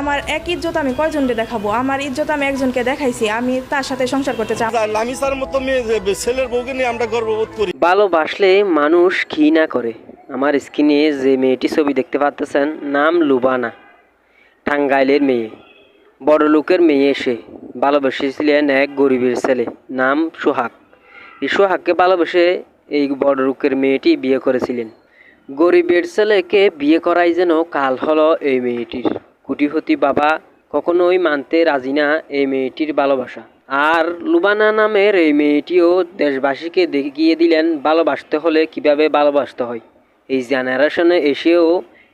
আমার এক ইজ্জত আমি কয়জনকে দেখাবো? আমার ইজ্জত আমি একজনকে দেখাইছি আমি তার সাথে সংসার করতে চাই। লামিসার মতো মেয়ে যে ছেলের বউকে নিয়ে আমরা গর্ববোধ করি। ভালোবাসলে মানুষ ঘৃণা করে। আমার স্ক্রিনে যে মেয়েটি ছবি দেখতে পাচ্ছেন নাম লুবানা। টাঙ্গাইলের মেয়ে। বড় লোকের মেয়ে এসে ভালোবেসেছিলেন এক গরিবের ছেলে নাম সোহাগ। এই সোহাগকে ভালোবেসে এই বড় লোকের মেয়েটি বিয়ে করেছিলেন। গরিবের ছেলেকে বিয়ে করাই যেন কাল হলো এই মেয়েটির। কুটিপতি বাবা কখনোই মানতে রাজি না এই মেয়েটির ভালোবাসা। আর লুবানা নামের এই মেয়েটিও দেশবাসীকে দেখিয়ে দিলেন, ভালোবাসতে হলে কীভাবে ভালোবাসতে হয়? এই জেনারেশনে এসেও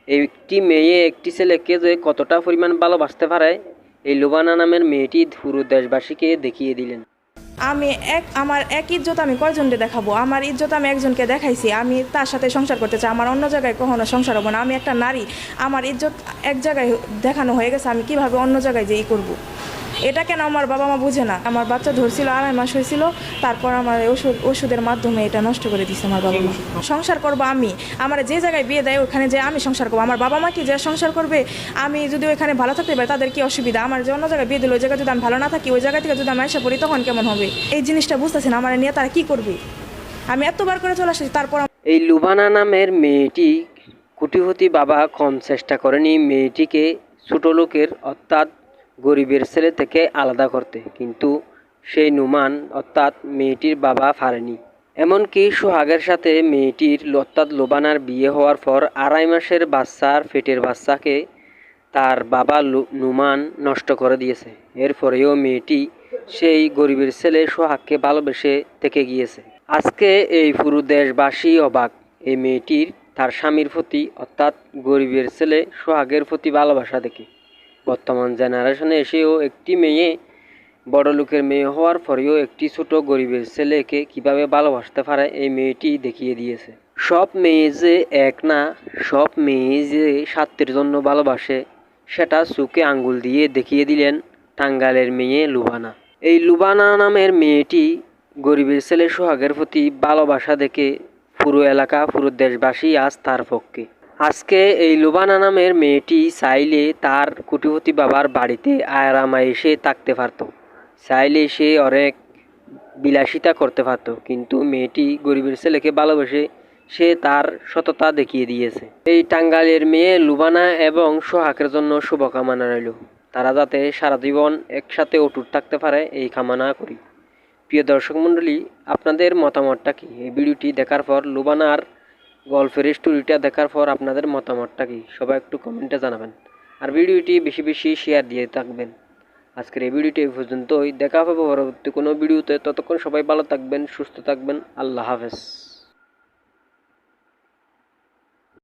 একটি মেয়ে, একটি ছেলেকে যে কতটা পরিমাণ ভালোবাসতে পারে, এই লুবানা নামের মেয়েটি পুরো দেশবাসীকে দেখিয়ে দিলেন। আমি এক, আমার এক ইজ্জত আমি কয়জনকে দেখাবো? আমার ইজ্জত আমি একজনকে দেখাইছি, আমি তার সাথে সংসার করতে চাই। আমার অন্য জায়গায় কখনো সংসার হব না। আমি একটা নারী, আমার ইজ্জত এক জায়গায় দেখানো হয়ে গেছে, আমি কীভাবে অন্য জায়গায় যেই করব। এটা কেন আমার বাবা মা বুঝে না? আমার বাচ্চা ধরছিল, আড়াই মাস হয়েছিল, তারপর আমার ওষুধ, ওষুধের মাধ্যমে এটা নষ্ট করে দিচ্ছে আমার বাবা মা। সংসার করব আমি। আমার যে জায়গায় বিয়ে দেয়, ওখানে যে আমি সংসার করব। আমার বাবা মা কি যে সংসার করবে? আমি যদি ওইখানে ভালো থাকতে পারি, তাদের কি অসুবিধা? আমার যে অন্য জায়গায় বিয়ে দিল, ওই জায়গায় যদি আমি ভালো না থাকি, ওই জায়গা থেকে যদি আমি এসে পড়ি, তখন কেমন হবে? এই জিনিসটা বুঝতেছি না আমার নিয়ে তারা কি করবে? আমি এতবার করে চলে আসছি, তারপর এই লুবানা নামের মেয়েটি কুটিপতি বাবা কম চেষ্টা করেনি। মেয়েটিকে ছোট লোকের অর্থাৎ গরিবের ছেলে থেকে আলাদা করতে। কিন্তু সেই নুমান অর্থাৎ মেয়েটির বাবা পারেনি এমনকি সোহাগের সাথে মেয়েটির অর্থাৎ লোবানার বিয়ে হওয়ার পর আড়াই মাসের বাচ্চার পেটের বাচ্চাকে তার বাবা নুমান নষ্ট করে দিয়েছে। এরপরেও মেয়েটি সেই গরিবের ছেলে সোহাগকে ভালোবেসে থেকে গিয়েছে। আজকে এই পুরো দেশবাসী অবাক। এই মেয়েটির তার স্বামীর প্রতি অর্থাৎ গরিবের ছেলে সোহাগের প্রতি ভালোবাসা দেখে। বর্তমান জেনারেশনে এসেও একটি মেয়ে, বড় লোকের মেয়ে হওয়ার পরেও একটি ছোট গরিবের ছেলেকে কীভাবে ভালোবাসতে পারে এই মেয়েটি দেখিয়ে দিয়েছে। সব মেয়ে যে এক না, সব মেয়ে যে স্বার্থের জন্য ভালোবাসে, সেটা চোখে আঙ্গুল দিয়ে দেখিয়ে দিলেন টাঙ্গালের মেয়ে লুবানা। এই লুবানা নামের মেয়েটি গরিবের ছেলে সোহাগের প্রতি ভালোবাসা দেখে পুরো এলাকা, পুরো দেশবাসী আজ তার পক্ষে। আজকে এই লুবানা নামের মেয়েটি চাইলে তার কুটিপতি বাবার বাড়িতে আরামা এসে থাকতে পারতো। চাইলে সে অনেক বিলাসিতা করতে পারত, কিন্তু মেয়েটি গরিবের ছেলেকে ভালোবেসে সে তার সততা দেখিয়ে দিয়েছে। এই টাঙ্গালের মেয়ে লুবানা এবং সোহাগের জন্য শুভকামনা রইল। তারা যাতে সারা জীবন একসাথে অটুট থাকতে পারে, এই কামনা করি। প্রিয় দর্শক মণ্ডলী, আপনাদের মতামতটা কি? এই ভিডিওটি দেখার পর লুবানার গল্পের স্টোরিটা দেখার পর আপনাদের মতামতটা কি? সবাই একটু কমেন্টে জানাবেন। আর ভিডিওটি বেশি বেশি শেয়ার দিয়ে থাকবেন। আজকের এই ভিডিওটি এই পর্যন্তই। দেখা হবে পরবর্তী কোনো ভিডিওতে। ততক্ষণ সবাই ভালো থাকবেন, সুস্থ থাকবেন। আল্লাহ হাফেজ।